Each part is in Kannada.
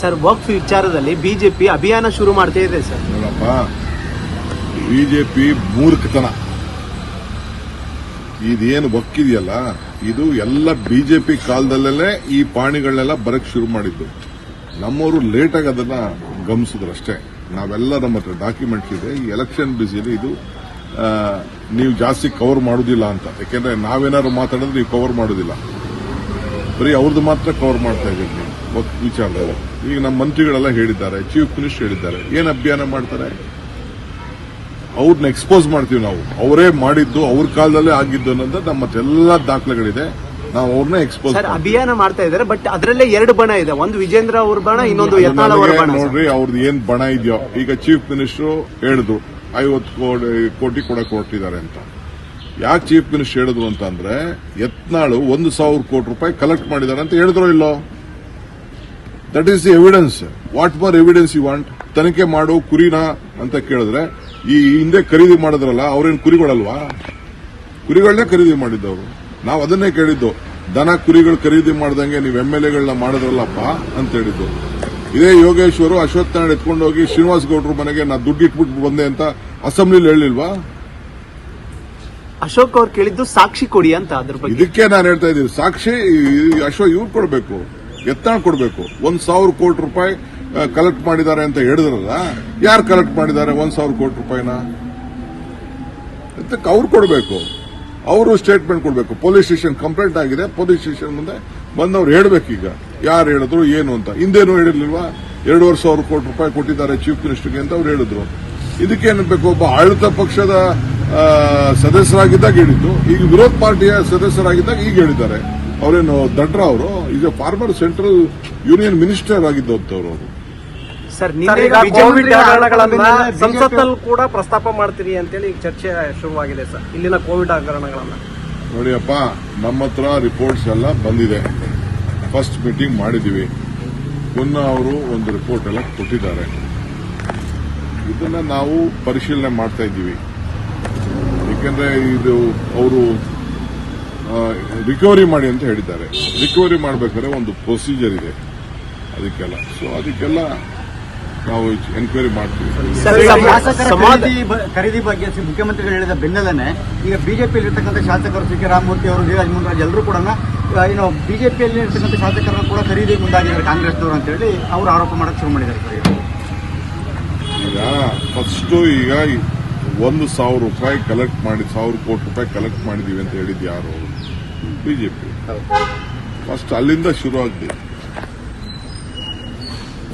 ಸರ್, ವಕ್ಫ್ ವಿಚಾರದಲ್ಲಿ ಬಿಜೆಪಿ ಅಭಿಯಾನ ಶುರು ಮಾಡ್ತಾ ಇದೆ ಸರ್. ನೋಡಪ್ಪ, ಬಿಜೆಪಿ ಮೂರ್ಖತನ. ಇದೇನು ಒಕ್ಕಿದೆಯಲ್ಲ ಇದು ಎಲ್ಲ ಬಿಜೆಪಿ ಕಾಲದಲ್ಲೇ ಈ ಪಾಣಿಗಳನ್ನೆಲ್ಲ ಬರಕ್ ಶುರು ಮಾಡಿದ್ದು. ನಮ್ಮವರು ಲೇಟಾಗಿ ಅದನ್ನ ಗಮನಿಸಿದ್ರು ಅಷ್ಟೇ ನಾವೆಲ್ಲ ನಮ್ಮ ಹತ್ರ ಡಾಕ್ಯುಮೆಂಟ್ಸ್ ಇದೆ, ಈ ಎಲೆಕ್ಷನ್ ಬಿಸಿಲಿ ಇದು ನೀವು ಜಾಸ್ತಿ ಕವರ್ ಮಾಡುದಿಲ್ಲ ಅಂತ. ಯಾಕೆಂದ್ರೆ ನಾವೇನಾದ್ರು ಮಾತಾಡಿದ್ರೆ ನೀವು ಕವರ್ ಮಾಡುದಿಲ್ಲ. ಬರೀ ಅವ್ರದ್ದು ಮಾತ್ರ ಕವರ್ ಮಾಡ್ತಾ ವಕ್- ವಿಚಾರದಲ್ಲಿ. ಈಗ ನಮ್ಮ ಮಂತ್ರಿಗಳೆಲ್ಲ ಹೇಳಿದ್ದಾರೆ ಚೀಫ್ ಮಿನಿಸ್ಟರ್ ಹೇಳಿದ್ದಾರೆ. ಏನ್ ಅಭಿಯಾನ ಮಾಡ್ತಾರೆ? ಅವ್ರನ್ನ ಎಕ್ಸ್ಪೋಸ್ ಮಾಡ್ತೀವಿ ನಾವು. ಅವರೇ ಮಾಡಿದ್ದು ಅವ್ರ ಕಾಲದಲ್ಲೇ ಆಗಿದ್ದು ಅನ್ನೋದು ನಮ್ಮ ಎಲ್ಲಾ ದಾಖಲೆಗಳಿದೆ. ನಾವು ಅವ್ರನ್ನ ಎಕ್ಸ್ಪೋಸ್ ಅಭಿಯಾನ ಮಾಡ್ತಾ ಇದ್ದಾರೆ ಬಟ್ ಅದರಲ್ಲೇ ಎರಡು ಬಣ ಇದೆ. ಒಂದು ವಿಜೇಂದ್ರ ಅವ್ರ ಬಣ ಇನ್ನೊಂದು. ನೋಡ್ರಿ ಅವ್ರದ್ದು ಏನ್ ಬಣ ಇದೆಯೋ. ಈಗ ಚೀಫ್ ಮಿನಿಸ್ಟರ್ ಹೇಳಿದ್ರು ಐವತ್ತು ಕೋಟಿ ಕೋಟಿ ಕೊಡಕ್ಕೆ ಹೊರಟಿದ್ದಾರೆ ಅಂತ. ಯಾಕೆ ಚೀಫ್ ಮಿನಿಸ್ಟರ್ ಹೇಳಿದ್ರು ಅಂತಂದ್ರೆ, ಯತ್ನಾಳು ಒಂದು ಸಾವಿರ ಕೋಟಿ ರೂಪಾಯಿ ಕಲೆಕ್ಟ್ ಮಾಡಿದ್ದಾರೆ ಅಂತ ಹೇಳಿದ್ರು ಇಲ್ಲೋ? That is the evidence what more evidence you want ತನಿಖೆ ಮಾಡು, ಕುರಿನ ಅಂತ ಕೇಳಿದ್ರೆ, ಈ ಹಿಂದೆ ಖರೀದಿ ಮಾಡಿದ್ರಲ್ಲ, ಅವ್ರೇನು ಕುರಿಗಳಲ್ವಾ? ಕುರಿಗಳನ್ನೇ ಖರೀದಿ ಮಾಡಿದ್ದವರು. ನಾವು ಅದನ್ನೇ ಕೇಳಿದ್ದು. ದನ ಕುರಿಗಳು ಖರೀದಿ ಮಾಡ್ದಂಗೆ ನೀವು ಎಂ ಎಲ್ ಎಗಳನ್ನ ಮಾಡಿದ್ರಲ್ಲಪ್ಪ ಅಂತ ಹೇಳಿದ್ದು. ಇದೇ ಯೋಗೇಶ್ವರು ಅಶ್ವತ್ಥ ಎತ್ಕೊಂಡೋಗಿ ಶ್ರೀನಿವಾಸ್ ಗೌಡ್ರ ಮನೆಗೆ ನಾ ದುಡ್ಡು ಇಟ್ಬಿಟ್ಟು ಬಂದೆ ಅಂತ ಅಸೆಂಬ್ಲಿಲಿ ಹೇಳಿಲ್ವಾ? ಅಶೋಕ್ ಅವ್ರು ಕೇಳಿದ್ದು ಸಾಕ್ಷಿ ಕೊಡಿ ಅಂತ ಅದ್ರ ಬಗ್ಗೆ. ಇದಕ್ಕೆ ನಾನು ಹೇಳ್ತಾ ಇದ್ದೀನಿ ಸಾಕ್ಷಿ ಅಶೋಕ್ ಇವ್ರು ಕೊಡಬೇಕು. ಎತ್ತಾಣ ಕೊಡಬೇಕು. ಒಂದ್ ಸಾವಿರ ಕೋಟಿ ರೂಪಾಯಿ ಕಲೆಕ್ಟ್ ಮಾಡಿದ್ದಾರೆ ಅಂತ ಹೇಳಿದ್ರಲ್ಲ, ಯಾರು ಕಲೆಕ್ಟ್ ಮಾಡಿದ್ದಾರೆ ಒಂದ್ ಸಾವಿರ ಕೋಟಿ ರೂಪಾಯಿನ? ಅದಕ್ಕೆ ಅವ್ರು ಕೊಡಬೇಕು. ಅವರು ಸ್ಟೇಟ್ಮೆಂಟ್ ಕೊಡಬೇಕು. ಪೊಲೀಸ್ ಸ್ಟೇಷನ್ ಕಂಪ್ಲೇಂಟ್ ಆಗಿದೆ. ಪೊಲೀಸ್ ಸ್ಟೇಷನ್ ಮುಂದೆ ಬಂದವ್ರು ಈಗ ಯಾರು ಹೇಳಿದ್ರು, ಏನು ಅಂತ. ಹಿಂದೇನು ಹೇಳಿರ್ಲಿಲ್ವಾ? ಎರಡೂವರೆ ಸಾವಿರ ಕೋಟಿ ರೂಪಾಯಿ ಕೊಟ್ಟಿದ್ದಾರೆ ಚೀಫ್ ಮಿನಿಸ್ಟರ್ಗೆ ಅಂತ ಅವ್ರು ಹೇಳಿದ್ರು. ಇದಕ್ಕೇನು ಬೇಕು? ಒಬ್ಬ ಆಡಳಿತ ಪಕ್ಷದ ಸದಸ್ಯರಾಗಿದ್ದಾಗ ಹೇಳಿದ್ದು. ಈಗ ವಿರೋಧ ಪಾರ್ಟಿಯ ಸದಸ್ಯರಾಗಿದ್ದಾಗ ಈಗ ಹೇಳಿದ್ದಾರೆ. ಅವರೇನು ದಡ್ರ ಅವರು? ಈಗ ಫಾರ್ಮರ್ ಸೆಂಟ್ರಲ್ ಯೂನಿಯನ್ ಮಿನಿಸ್ಟರ್ ಆಗಿದ್ದವರು ಅವರು. ಸರ್ ಸಂಸತ್ನಲ್ಲಿ ಕೂಡ ಪ್ರಸ್ತಾಪ ಮಾಡ್ತೀರಿ ಅಂತೇಳಿ ಈಗ ಚರ್ಚೆ ಶುರುವಾಗಿದೆ ಸರ್. ಇಲ್ಲಿನ ಕೋವಿಡ್ ಹಗರಣಗಳನ್ನ. ನೋಡಿಯಪ್ಪ ನಮ್ಮ ಹತ್ರ ರಿಪೋರ್ಟ್ಸ್ ಎಲ್ಲ ಬಂದಿದೆ. ಫಸ್ಟ್ ಮೀಟಿಂಗ್ ಮಾಡಿದೀವಿ. ಪುನಃ ಅವರು ಒಂದು ರಿಪೋರ್ಟ್ ಎಲ್ಲ ಕೊಟ್ಟಿದ್ದಾರೆ. ಇದನ್ನ ನಾವು ಪರಿಶೀಲನೆ ಮಾಡ್ತಾ ಇದ್ದೀವಿ. ಯಾಕೆಂದ್ರೆ ಇದು ಅವರು ರಿಕವರಿ ಮಾಡಿ ಅಂತ ಹೇಳಿದ್ದಾರೆ. ರಿಕವರಿ ಮಾಡಬೇಕಾದ್ರೆ ಒಂದು ಪ್ರೊಸೀಜರ್ ಇದೆ. ಅದಕ್ಕೆಲ್ಲ. ಸೊ ಅದಕ್ಕೆಲ್ಲ ನಾವು ಎನ್ಕ್ವೈರಿ ಮಾಡ್ತೀವಿ. ಸರ್, ಸಮ- ಶಾಸಕರ ಖರೀದಿ ಬಗ್ಗೆ ಮುಖ್ಯಮಂತ್ರಿಗಳು ಹೇಳಿದ ಬೆನ್ನಲ್ಲೇ ಈಗ ಬಿಜೆಪಿಯಲ್ಲಿ ಇರ್ತಕ್ಕಂಥ ಶಾಸಕರು ಸಿ ಕೆ ರಾಮಮೂರ್ತಿ ಅವರು ಡಿ ರಾಜಮೋಹನ್ ಎಲ್ಲರೂ ಕೂಡ ಏನು ಬಿಜೆಪಿಯಲ್ಲಿ ಇರ್ತಕ್ಕಂಥ ಶಾಸಕರನ್ನು ಕೂಡ ಖರೀದಿ ಮುಂದಾಗಿದ್ದಾರೆ ಕಾಂಗ್ರೆಸ್ನವರು ಅಂತ ಹೇಳಿ ಅವರು ಆರೋಪ ಮಾಡಕ್ಕೆ ಶುರು ಮಾಡಿದ್ದಾರೆ. ಈಗ ಫಸ್ಟ್ ಈಗ ಒಂದು ಸಾವಿರ ರೂಪಾಯಿ ಕಲೆಕ್ಟ್ ಮಾಡಿ, ಸಾವಿರ ಕೋಟಿ ರೂಪಾಯಿ ಕಲೆಕ್ಟ್ ಮಾಡಿದೀವಿ ಅಂತ ಹೇಳಿದ್ ಯಾರು? ಬಿಜೆಪಿ. ಫಸ್ಟ್ ಅಲ್ಲಿಂದ ಶುರು ಆಗಿದೆ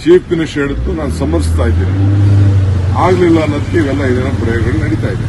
ಚೀಫ್ ಮಿನಿಸ್ಟರ್ ಹೇಳಿದ್ದು ನಾನು ಸಮರ್ಥಿಸ್ತಾ ಇದ್ದೀನಿ. ಆಗಲಿಲ್ಲ ಅನ್ನೋದಕ್ಕೆ ಇವೆಲ್ಲ ಏನೇನೋ ಪ್ರಯೋಗಗಳು ನಡೀತಾ ಇದೆ.